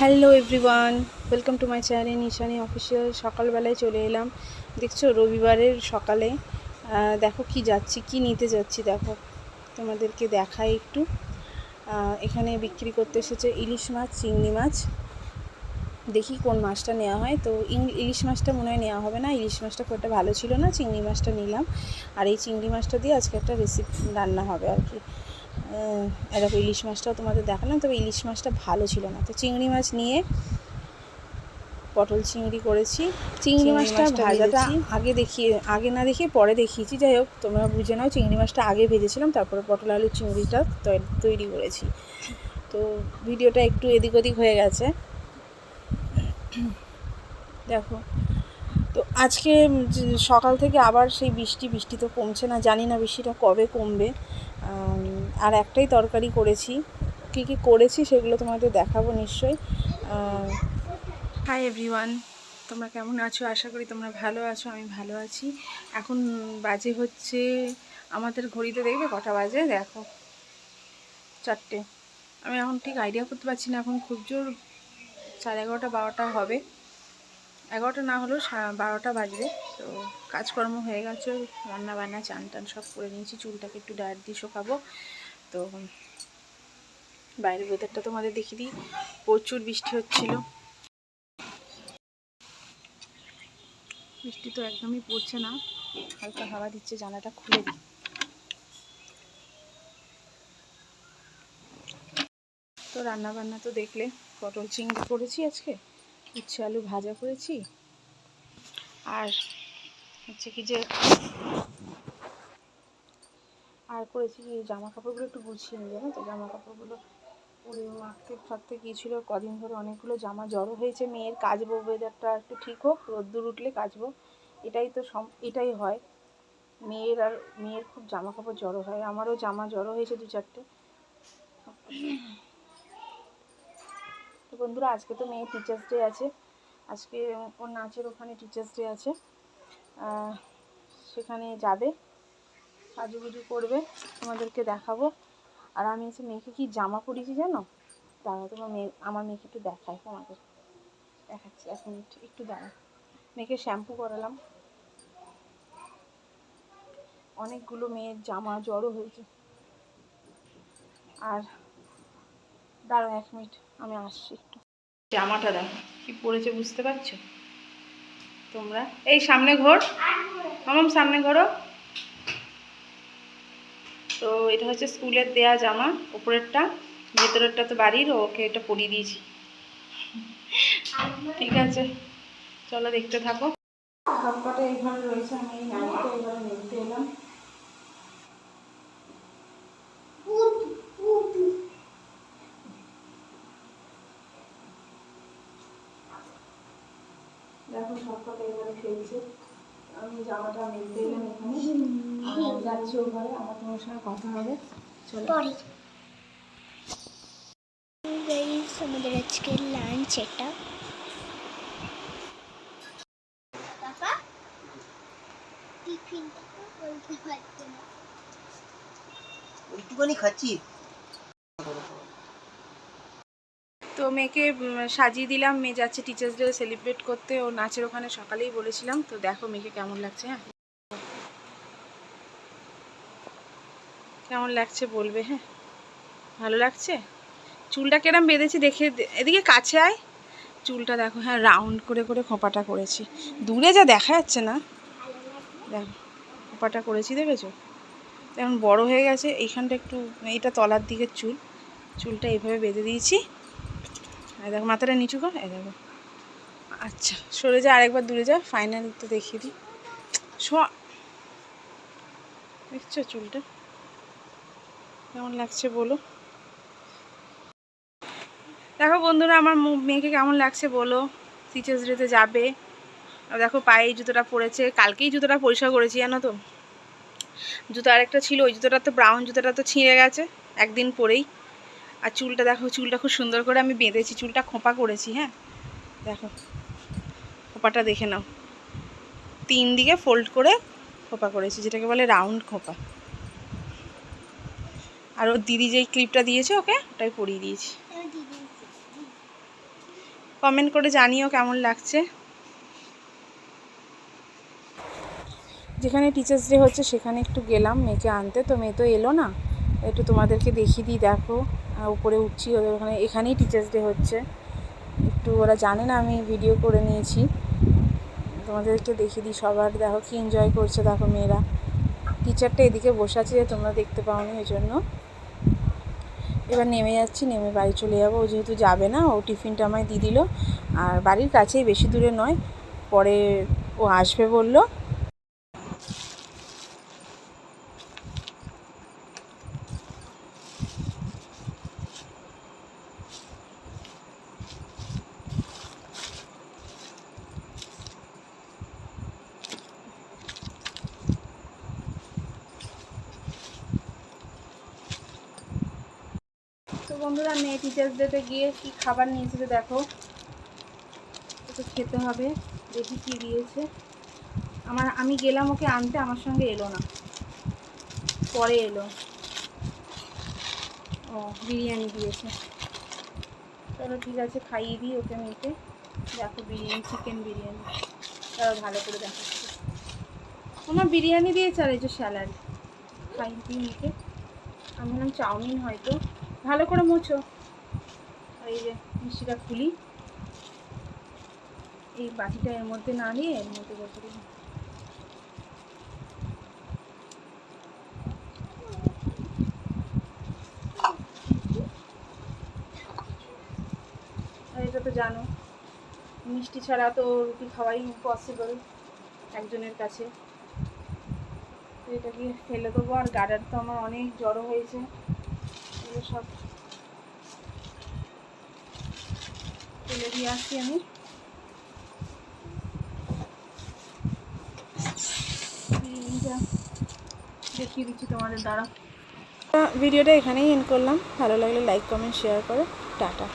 Hello everyone, welcome to my channel Nishani official. সকালবেলায় চলে এলাম। দেখছ, রবিবারের সকালে। দেখো কি যাচ্ছি, কি নিতে যাচ্ছি, দেখো। তোমাদেরকে দেখাই একটু। এখানে বিক্রি করতে এসেছে ইলিশ মাছ, চিংড়ি মাছ। দেখি কোন মাছটা নেওয়া হয়। তো ইলিশ মাছটা মনে হয় নেওয়া হবে না। ইলিশ মাছটা খুব একটা ভালো ছিল না, চিংড়ি মাছটা নিলাম। আর এই চিংড়ি মাছটা দিয়ে আজকে একটা রেসিপি রান্না হবে আর কি। এরকম ইলিশ মাছটাও তোমাদের দেখালাম তবে ইলিশ মাছটা ভালো ছিল না। তো চিংড়ি মাছ নিয়ে পটল চিংড়ি করেছি। চিংড়ি মাছটা ভাজাটা আগে দেখিয়ে আগে না দেখিয়ে পরে দেখিয়েছি যাই হোক তোমরা বুঝে নাও চিংড়ি মাছটা আগে ভেজেছিলাম তারপরে পটল আলু চিংড়িটা তৈ- তৈরি করেছি। তো ভিডিওটা একটু এদিক ওদিক হয়ে গেছে। দেখো তো আজকে সকাল থেকে আবার সেই বৃষ্টি বৃষ্টি তো কমছে না জানি না বৃষ্টিটা কবে কমবে। আর একটাই তরকারি করেছি। কী কী করেছি সেগুলো তোমাদের দেখাবো নিশ্চয়ই। হাই এভরিওয়ান তোমরা কেমন আছো? আশা করি তোমরা ভালো আছো, আমি ভালো আছি। এখন বাজে হচ্ছে, আমাদের ঘড়িতে দেখবে কটা বাজে? দেখো, চারটে। আমি এখন ঠিক আইডিয়া করতে পারছি না, এখন খুব জোর, সাড়ে এগারোটা, বারোটা হবে। এগারোটা না হলেও বারোটা বাজবে। তো কাজকর্ম হয়ে গেছে, রান্না বান্না, চান টান সব করে নিয়েছি। চুলটাকে একটু ডায়েট দিয়ে শোকাবো। তো বাইরের ওয়েদারটা তোমাদের দেখিয়ে দিই। প্রচুর বৃষ্টি হচ্ছিল। বৃষ্টি তো একদমই পড়ছে না। হালকা হাওয়া দিচ্ছে জানাটা খুলে দিই। তো রান্না বান্না তো দেখলে, পটল চিংড়ি করেছি আজকে। উচ্ছে আলু ভাজা করেছি। আর হচ্ছে কি যে আর করেছি কি জামা কাপড়গুলো একটু গুছিয়ে নিয়ে জানো তো? জামা কাপড়গুলো পরে মাখতে থাকতে গিয়েছিল কদিন ধরে অনেকগুলো জামা জড়ো হয়েছে। মেয়ের কাচবো ওয়েদারটা একটু ঠিক হোক রোদ্দুর উঠলে কাচবো। এটাই তো সম এটাই হয়। মেয়ের আর মেয়ের খুব জামা কাপড় জড়ো হয়। আমারও জামা জড়ো হয়েছে দু চারটে বন্ধুরা, আজকে তো মেয়ে টিচার্স ডে আছে। আজকে ওর নাচের ওখানে টিচার্স ডে আছে। সেখানে যাবে, সাজুগুজু করবে, তোমাদেরকে দেখাবো। আর আমি হচ্ছে মেয়েকে কি জামা পরিয়েছি জানো? দাঁড়াও, তোমার মেয়ে, আমার মেয়েকে একটু দেখায় তোমাকে। দেখাচ্ছি এক মিনিট একটু দাঁড়াও। মেয়েকে শ্যাম্পু করালাম। অনেকগুলো মেয়ের জামা জড়ো হয়েছে। আর দাঁড়াও এক মিনিট আমি আসছি একটু। জামাটা দেখো কি পরেছে বুঝতে পারছ? তোমরা এই সামনে ঘর। মামাম সামনে ঘোরো। তো এটা হচ্ছে স্কুলের দেয়া জামা উপরেরটা ভেতরেরটা তো বাড়ির ওকে এটা পরিয়ে দিয়েছি। ঠিক আছে চলো দেখতে থাকো। সবকটা এইভাবে রয়েছে আমি এই এইভাবে নিতে এলাম। দেখো সবকটা এইভাবে ফেলছে আমি জামাটা মেলতে এলাম এখানে। যাচ্ছি ও ঘরে আমার তোমার সঙ্গে কথা হবে। চলো। আমাদের আজকে লাঞ্চ এটা। পাপা বলতে পারছি না। একটুখানি খাচ্ছি। তো মেয়েকে সাজিয়ে দিলাম। মেয়ে যাচ্ছে টিচার্স ডে সেলিব্রেট করতে। ও নাচের ওখানে সকালেই বলেছিলাম। তো দেখো মেয়েকে কেমন লাগছে হ্যাঁ? কেমন লাগছে বলবে হ্যাঁ? ভালো লাগছে? চুলটা কেরম বেঁধেছি দেখে, এদিকে কাছে আয়। চুলটা দেখো হ্যাঁ রাউন্ড করে করে খোপাটা করেছি। দূরে যা দেখা যাচ্ছে না। দেখো, খোপাটা করেছি দেখেছ? এখন বড় হয়ে গেছে। এইখানটা একটু, এইটা তলার দিকের চুল। চুলটা এইভাবে বেঁধে দিয়েছি। দেখো, মাথাটা নিচু কর, এই দেখো। আচ্ছা সরে যা, আরেকবার দূরে যা ফাইনাল তো দেখিয়ে দিই। দেখছ চুলটা? কেমন লাগছে বলো? দেখো বন্ধুরা, আমার মেয়েকে কেমন লাগছে বলো? টিচার্স ডেতে যাবে। দেখো পায়ে জুতোটা পরেছে, কালকেই জুতোটা পরিষ্কার করেছি, জানো তো? জুতো আরেকটা ছিল, ওই জুতোটা তো ব্রাউন জুতোটা তো ছিঁড়ে গেছে, একদিন পরেই। আর চুলটা দেখো, চুলটা খুব সুন্দর করে আমি বেঁধেছি, চুলটা খোঁপা করেছি হ্যাঁ? দেখো, খোপাটা দেখে নাও। তিন দিকে ফোল্ড করে খোপা করেছি, যেটাকে বলে রাউন্ড খোপা। আর ওর দিদি যেই ক্লিপটা দিয়েছে ওকে, ওটাই পরিয়ে দিয়েছি। কমেন্ট করে জানিও কেমন লাগছে। যেখানে টিচার্স ডে হচ্ছে, সেখানে একটু গেলাম মেয়েকে আনতে। তো মেয়ে তো এলো না, একটু তোমাদেরকে দেখিয়ে দিই, দেখো। উপরে উঠছি, ওদের ওখানে এখানেই টিচার্স ডে হচ্ছে। একটু ওরা জানে না আমি ভিডিও করে নিয়েছি। তোমাদেরকে দেখিয়ে দিই সবার। দেখো কি এনজয় করছে দেখো মেয়েরা। টিচারটা এদিকে বসে আছে যে তোমরা দেখতে পাওনি ওই জন্য এবার নেমে যাচ্ছি, নেমে বাড়ি চলে যাব। ও যেহেতু যাবে না, ও টিফিনটা আমায় দিয়ে দিল। আর বাড়ির কাছেই, বেশি দূরে নয়। পরে ও আসবে বলল। বন্ধুরা, মেয়ে টিচার্স ডেতে গিয়ে কি খাবার নিয়েছে তো দেখো। ওকে খেতে হবে, দেখি কি দিয়েছে। আমার, আমি গেলাম ওকে আনতে, আমার সঙ্গে এলো না। পরে এলো। ও, বিরিয়ানি দিয়েছে। চলো ঠিক আছে, খাইয়ে দিই ওকে মেয়েকে। দেখো বিরিয়ানি চিকেন বিরিয়ানি। তারা ভালো করে দেখাচ্ছে আমার বিরিয়ানি দিয়েছে আর এই যে স্যালাড খাইয়ে দিই মেয়েকে। আমি বললাম চাউমিন হয়তো। ভালো করে মুছো। এই যে মিষ্টিটা খুলি। এই বাটিটা এর মধ্যে না নিয়ে এর মধ্যে বসে দিই এটা তো জানো, মিষ্টি ছাড়া তো রুটি খাওয়াই ইম্পসিবল একজনের কাছে। তো এটাকে ফেলে দেবো। আর গার্ডার তো আমার অনেক জড়ো হয়েছে। এগুলো সব তুলে দিয়ে আসি আমি। দেখিয়ে দিচ্ছি তোমাদের দ্বারা ভিডিওটা এখানেই এন্ড করলাম। ভালো লাগলে লাইক কমেন্ট শেয়ার করে। টাটা।